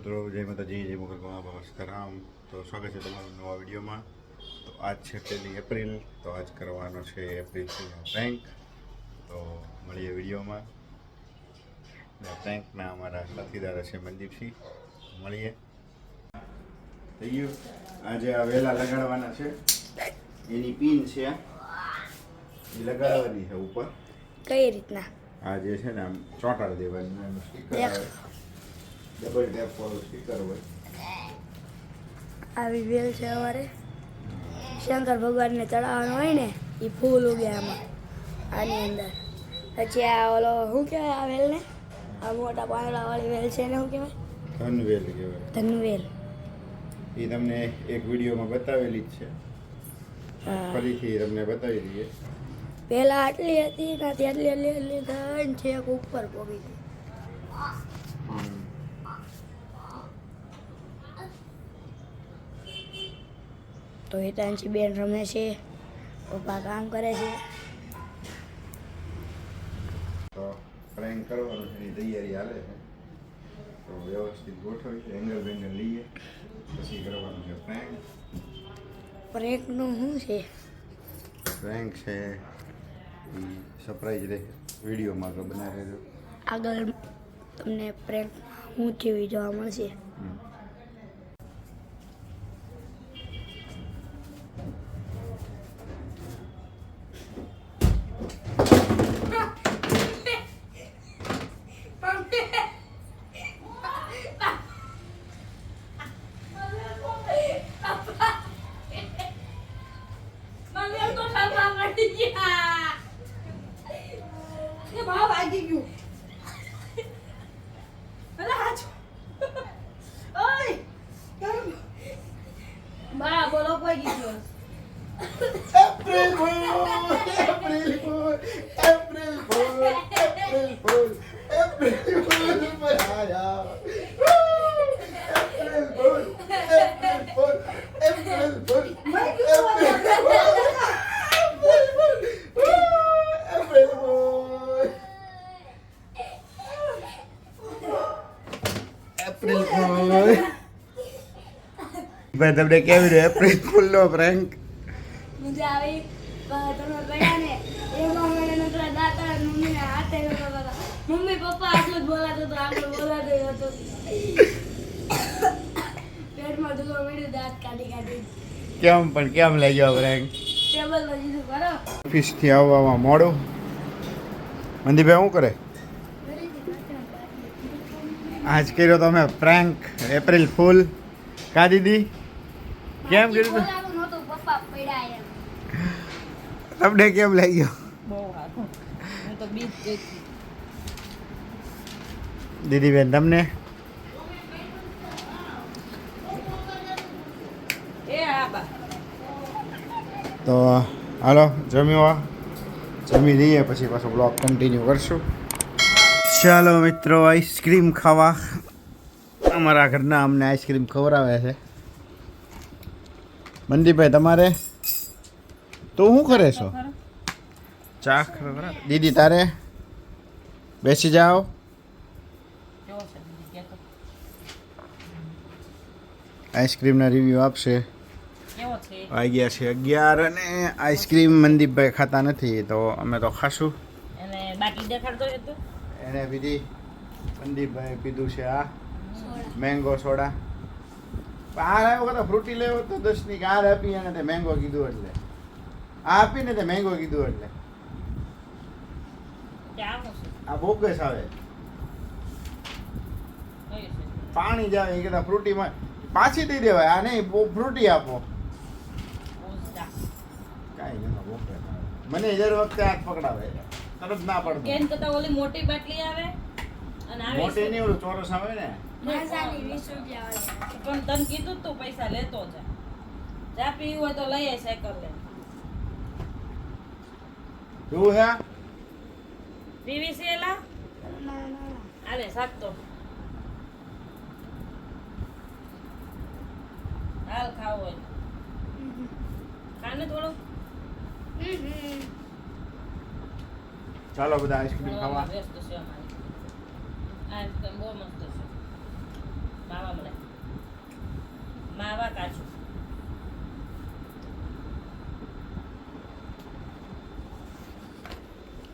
મિત્રો જય માતાજી જય મુગલ નમસ્કારામ તો સ્વાગત છે તમારું નવા વિડીયોમાં. તો આજ છે પહેલી એપ્રિલ તો આજ કરવાનો છે એપ્રિલ પ્રેન્ક તો મળીએ વિડીયોમાં. પ્રેન્કના અમારા સાથીદાર છે મનદીપસિંહ. મળીએ. થઈ ગયું આજે આ વેલા લગાડવાના છે. એની પિન છે. એ લગાડવાની છે ઉપર. કઈ રીતના? આ જે છે ને આમ ચોંટાડી દેવાની સ્ટીકર ડબલ ટેપ વાળું સ્પીકર હોય. આવી વેલ છે અમારે. શંકર ભગવાનને ચડાવવાનું હોય ને એ ફૂલ ઉગે આમાં આની અંદર. પછી આ ઓલો શું કહેવાય આ વેલને? આ મોટા પાંદડાવાળી વેલ છે ને શું કહેવાય? ધનવેલ કહેવાય. ધનવેલ. એ તમને એક વિડીયોમાં બતાવેલી જ છે. ફરીથી તમને બતાવી દઈએ. પહેલાં આટલી હતી ત્યાંથી આટલી આટલી આટલી ધન છેક ઉપર પોગી ગઈ તો હિતાંશી બેન રમે છે પપ્પા કામ કરે છે. તો પ્રેન્ક કરવાનું છે એની તૈયારી હાલે છે. તો વ્યવસ્થિત ગોઠવી એંગલ બેંગલ લઈએ પછી કરવાનું છે પ્રેન્ક શું છે? પ્રેન્ક છે એ સરપ્રાઈઝ રહે વિડીયોમાં તો બનાવી આગળ તમને પ્રેક હું થયું જોવા મળશે? બનાયા. April Fool! April Fool! April Fool! April Fool! April Fool! April Fool! ભાઈ તમને કેવી રહ્યો એપ્રિલ ફૂલ નો પ્રેન્ક મજા આવી પણ તમે ગયા ને એમાં મને નકરા દાતા અને મમ્મીને હાથે નતો કરતા. મમ્મી પપ્પા આટલું જ બોલાતો હતો આટલું બોલાતો હતો. પેટમાં દુખવા મળ્યું દાંત કાઢી કાઢી. કેમ પણ કેમ લઈ ગયો પ્રેન્ક ટેબલ લઈ દીધું કરો ઓફિસથી આવવામાં મોડો. મંદીભાઈ શું કરે? આજ કર્યો તમે પ્રેન્ક એપ્રિલ ફૂલ કા દીદી કેમ કર્યું તું? બોલાવું નહોતું પપ્પા પડ્યા એમ. તમને કેમ લાગ્યો? ગયો બહુ સારું હું તો બીજ ગઈ હતી. દીદી બેન તમને? એ હા બા. તો હાલો જમ્યો જમી લઈએ પછી પાછો બ્લોગ કન્ટિન્યુ કરશું. ચાલો મિત્રો આઈસ્ક્રીમ ખાવા. અમારા ઘરના અમને આઈસ્ક્રીમ ખવડાવે છે. મંદીભાઈ તમારે? તું શું કરે છો? ચા દીદી તારે? બેસી જાઓ કેવો છે બીજી કે તો? આઈસ્ક્રીમના રિવ્યૂ આપશે. વાગ્યા છે? અગિયાર અને આઈસ્ક્રીમ મનદીપભાઈ ખાતા નથી તો અમે તો ખાશું. એને બાકી દેખાડતો એને પીધી મનદીપભાઈ પીધું છે આ મેંગો સોડા. બહાર આવ્યો તો ફ્રૂટી લેવો તો દસની કાર આપી અને તે મેંગો કીધું એટલે. આ આપીને તે મેંગો કીધું એટલે. આ બોગસ આવે. પાણી જ આવે એ કહેતા ફ્રૂટીમાં પાછી દઈ દેવાય. આ નહીં ફ્રૂટી આપો. કાંઈ નહીં મને દર વખતે હાથ પકડાવે. તરત ના કેમ પડતું કરતા ઓલી મોટી બાટલી આવે અને આવે મોટી નહીં ઓલું ચોરસ આવે ને. પણ તને કીધું તું પૈસા લેતો જા. ચા પીવું હોય તો લઈએ સાયકલ લે જોવું છે? પીવીસી એલા? ના ના. આલે હાલ ખાવો હોય. ખાને થોડું? હમ ચાલો બધા આઈસ્ક્રીમ ખાવા. બેસ્ટ છે અમારી. આઈસ્ક્રીમ બહુ મસ્ત છે. માવા મળે. માવા કાચું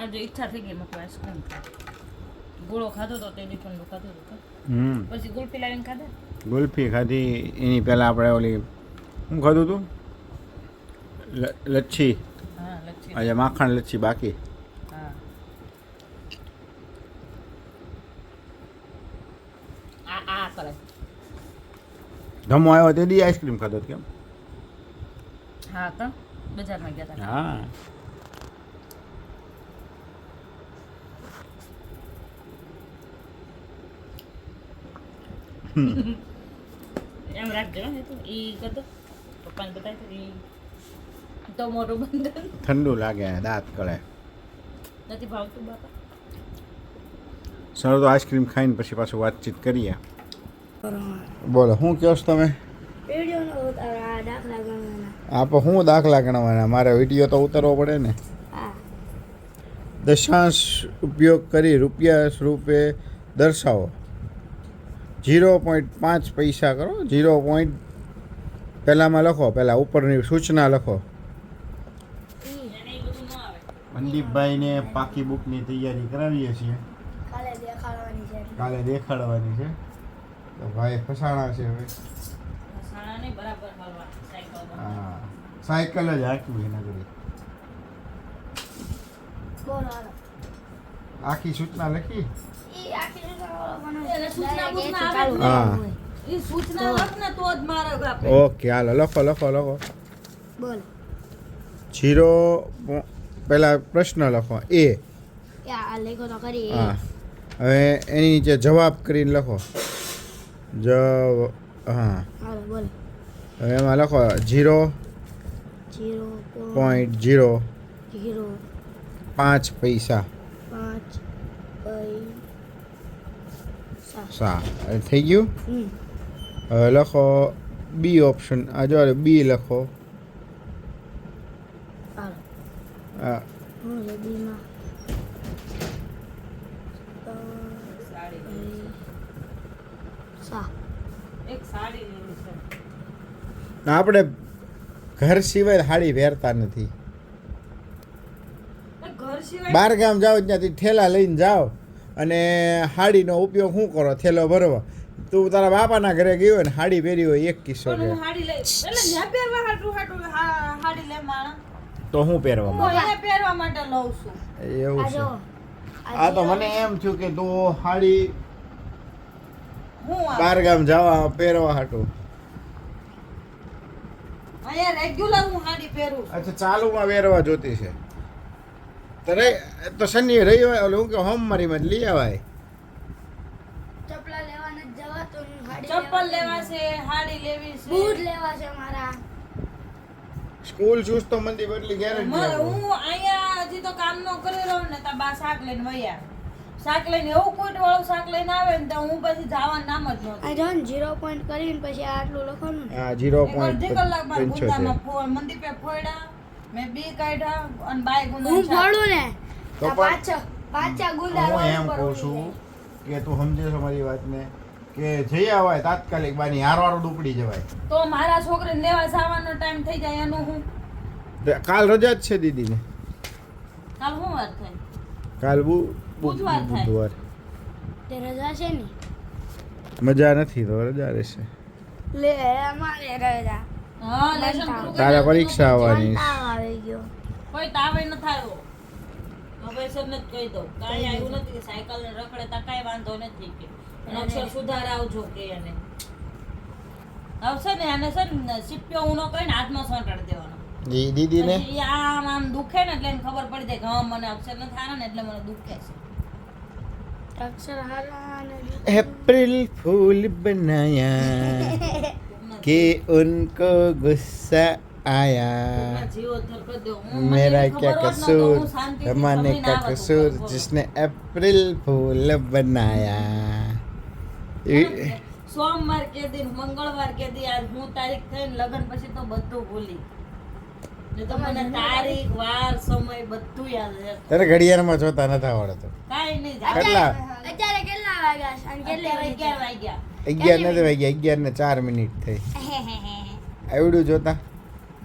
આજે ઈચ્છા થઈ ગઈ મકવા આઈસ્ક્રીમ ગોળો ખાધો તો તે ઠંડુ ખાધું હતું પછી ગુલ્ફી લાવીને ખાધા? ગુલ્ફી ખાધી એની પહેલાં આપણે ઓલી શું ખાધું હતું લચ્છી. આજે માખણ લચ્છી બાકી. ધમો આવ્યો તે દી આઈસ્ક્રીમ ખાધો કેમ હા તો બજારમાં ગયા હતા હા. એમ રાખજો હે તું ઈ કરતો પપ્પાને બતાવી તો ઈ તો મોટું બંધન. ઠંડુ લાગે દાંત કળે. નથી ભાવતું બાપા. સર તો આઈસ્ક્રીમ ખાઈને પછી પાછું વાતચીત કરીએ. બોલો શું કહો છો તમે? આપ હું દાખલા ગણવાના? મારે વીડિયો તો ઉતારવો પડે ને. દશાંશ ઉપયોગ કરી રૂપિયા સ્વરૂપે દર્શાવો. જીરો પોઈન્ટ પાંચ પૈસા કરો. જીરો પોઈન્ટ પહેલાંમાં લખો પહેલાં ઉપરની સૂચના લખો. મનદીપભાઈને પાકી બુકની તૈયારી કરાવીએ છીએ. કાલે દેખાડવાની છે. કાલે દેખાડવાની છે. તો ભાઈ ફસાણા છે હવે. હા સાયકલ જ હાંકવી એના આખી સૂચના લખી? હા. હોય. ઈ સૂચના લખ ને તો જ મારે આપે ઓકે હાલો લખો લખો લખો બોલો. જીરો પો- પહેલા પ્રશ્ન લખો એ કે આ લેખો તો કરી હા. હવે એની નીચે જવાબ કરીને લખો. જવ હા. હાલો બોલો. હવે એમાં લખો zero zero point zero zero પાંચ પૈસા પાંચ પૈસા સા થઈ ગયું હવે લખો બી ઓપ્શન આ જો બી લખો હાલો આ હું છે બીમાં સાડી સા એક સાડી લેવી છે. આપણે ઘર સિવાય સાડી પહેરતા નથી. બહાર ઘર સિવાય બાર ગામ જાઓ ત્યાંથી ઠેલા લઈને જાઓ. અને હાડીનો ઉપયોગ શું કરો? થેલો ભરવા. તું તારા બાપાના ઘરે ગયો ને હાડી પહેરી હોય એક કિસ્સો છે હું હાડી લઈ એટલે જ્યાં પહેરવા હાટું હાટું હા- હાડી લે માણા. તો હું પહેરવા માટે લઉં છું. એવું છે. આ તો મને એમ થયું કે તું હાડી હું બાર ગામ જવા પહેરવા હાટું. અહીંયા રેગ્યુલર હું હાડી પહેરું અચ્છા ચાલુમાં પહેરવા જોતી છે. તો રે તો શનિ રવિવાર ઓલું કે હોમવારીમાં જ લઈ આવાય. ચપ્પલ લેવા છે હાડી લેવી છે. બૂટ લેવા છે મારા. સ્કૂલ શૂઝ તો મંદી બદલી ગેરંટી હું અહીંયા હજી તો કામ નો કરી રહ્યો ને તા બા શાક લઈને વયા શાક લઈને એવું કોઈ વાળું શાક લઈને આવે ને તો હું પછી જવાનું નામ જ આ નહોતું જો ને જીરો પોઈન્ટ કરીને પછી આટલું લખવાનું. હા જીરો એક પોઈન્ટ અડધી કલાકમાં ગુંદામાં ગુંદામાં મંદી પે ફોડ્યા મેં બી કાઢ્યા અને બાય ગુંદા હું ભણું ને? તો પાછા પાછા ગુંડા હું એમ કહું છું કે તું સમજે છો મારી વાતને કે જઈ આવાય તાત્કાલિક બાની હારવાળું ઉપડી જવાય. તો મારા છોકરીને લેવા જવાનો ટાઈમ થઈ જાય એનું હું? કાલ રજા જ છે દીદીને. કાલ શું વાત થાય? કાલ બુ બુધવાર. બુધવાર. તે રજા છે ને? મજા નથી તો રજા રહેશે. લે અમારે રજા. હા તારા પરીક્ષા આવવાની. કોઈ તાવે ન થાય ને કહી દેવાનો. દીદી આમ આમ દુખે ને એટલે ખબર પડી જાય કે મને અક્ષર ન થાય ને એટલે મને દુખે છે. અક્ષર એપ્રિલ ફૂલ બનાયા. कि उनको गुस्सा आया મારા જીવ ઉદ્ધાર કરી દો. હું- મને मेरा એની क्या ખબર હોત ને તો कसूर હું શાંતિથી जमाने સમજીને का આવત कसूर ઉપર. जिसने अप्रैल फूल बनाया એ- સોમવાર કે દી મંગળવાર કે દી આજ હું તારીખ થઈને લગન પછી તો બધું ભૂલી ને તો મને તારીખ વાર સમય બધું યાદ રહે તારે ઘડિયાળમાં જોતા નથી આવડતું કાંઈ નહીં કેટલા અત્યારે કેટલા વાગ્યા છે અને કેટલી અત્યારે વાગ્યા અગિયાર વાગ્યા અગિયાર નથી વાગ્યા અગિયાર ને ચાર મિનિટ થઈ. આવડું જોતા?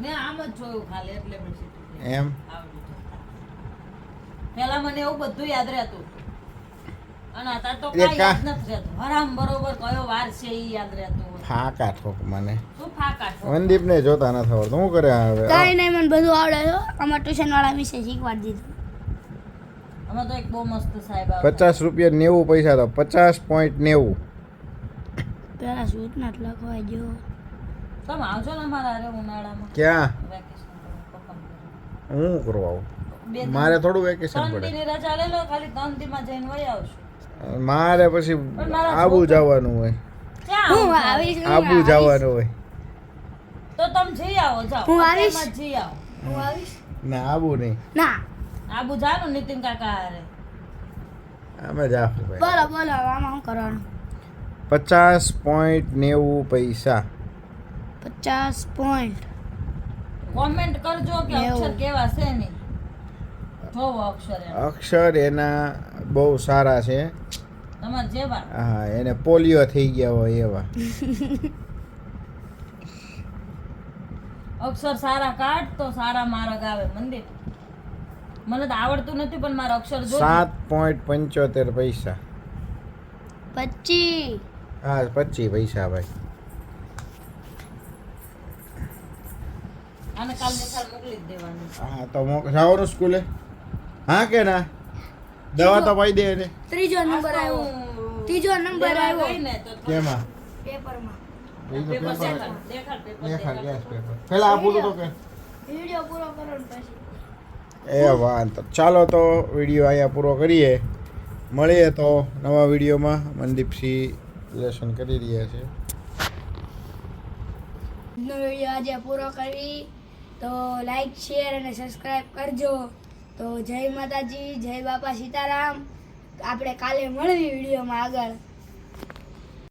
મેં આમ જ જોયું ખાલી એટલે મેં સીધું એમ? પેલા જોતા. પહેલા મને એવું બધું યાદ રહેતું. તો એ કાંઈ કા- યાદ નથી રહેતું. હરામ બરોબર કયો વાર છે એ યાદ રહેતું હોય. ફાકા ઠોક મને. શું મનદીપ ને જોતા ન આવડતું. શું કરે હવે? કાંઈ નહીં મને બધું આવડે છે અમારા ટ્યુશન વાળા વિશે શીખવાડી દીધું. આમાં તો એક બહુ મસ્ત પચાસ રૂપિયા નેવું પૈસા તો પચાસ પોઈન્ટ નેવું. પેલા સૂટ ના લખવા જો. તમે આવજો ને અમારા હારે ઉનાળામાં. ક્યાં? વેકેશન હું કરવા આવું? મારે થોડું વેકેશન ત્રણ પડે. રજા લઈ લો ખાલી ત્રણ દીમાં જઈને વહી આવશું મારે પછી આબુ જવાનું હોય. ક્યાં હું આવીશ? આબુ જવાનું હોય. તો તમે જઈ આવો જાઓ. હું આવીશ. જઈ આવો. હું આવીશ? ના આબુ નહીં. ના. આબુ જાનું નીતિન કાકા હારે. અમે જાશું બોલો બોલો આમાં હું કરવાનું? પચાસ પોઈન્ટ નેવું પૈસા. પચાસ પોઈન્ટ કોમેન્ટ કરજો કે અક્ષર કેવા છે નહીં અક્ષર અક્ષર એના બહુ સારા છે. તમારે જેવા. હા એને પોલિયો થઈ ગયા હોય એવા. અક્ષર સારા કાઢ તો સારા માર્ગ આવે મંદિર. મને તો આવડતું નથી પણ મારા અક્ષર સાત પોઈન્ટ પંચોતેર પૈસા. પચી હા પચીસ પૈસા ભાઈ. આને કાલ નિશાળ મોકલી જ દેવાની. હા તો મોક- જવાનું સ્કૂલે? હા કે ના? દવા તો પાઈ દે એને. ત્રીજો નંબર આવ્યો. ત્રીજો નંબર આવ્યો. કેમાં? પેપરમાં. ચાલો તો વીડિયો અહીંયા પૂરો કરીએ. મળીએ તો નવા વિડીયોમાં. મનદીપસિંહ લેસન કરી રહ્યા છે. વીડિયો આજે પૂરો કરી. તો લાઈક શેર અને સબસ્ક્રાઈબ કરજો. તો જય માતાજી, જય બાપા સીતારામ. આપણે કાલે મળવી વિડીયોમાં આગળ.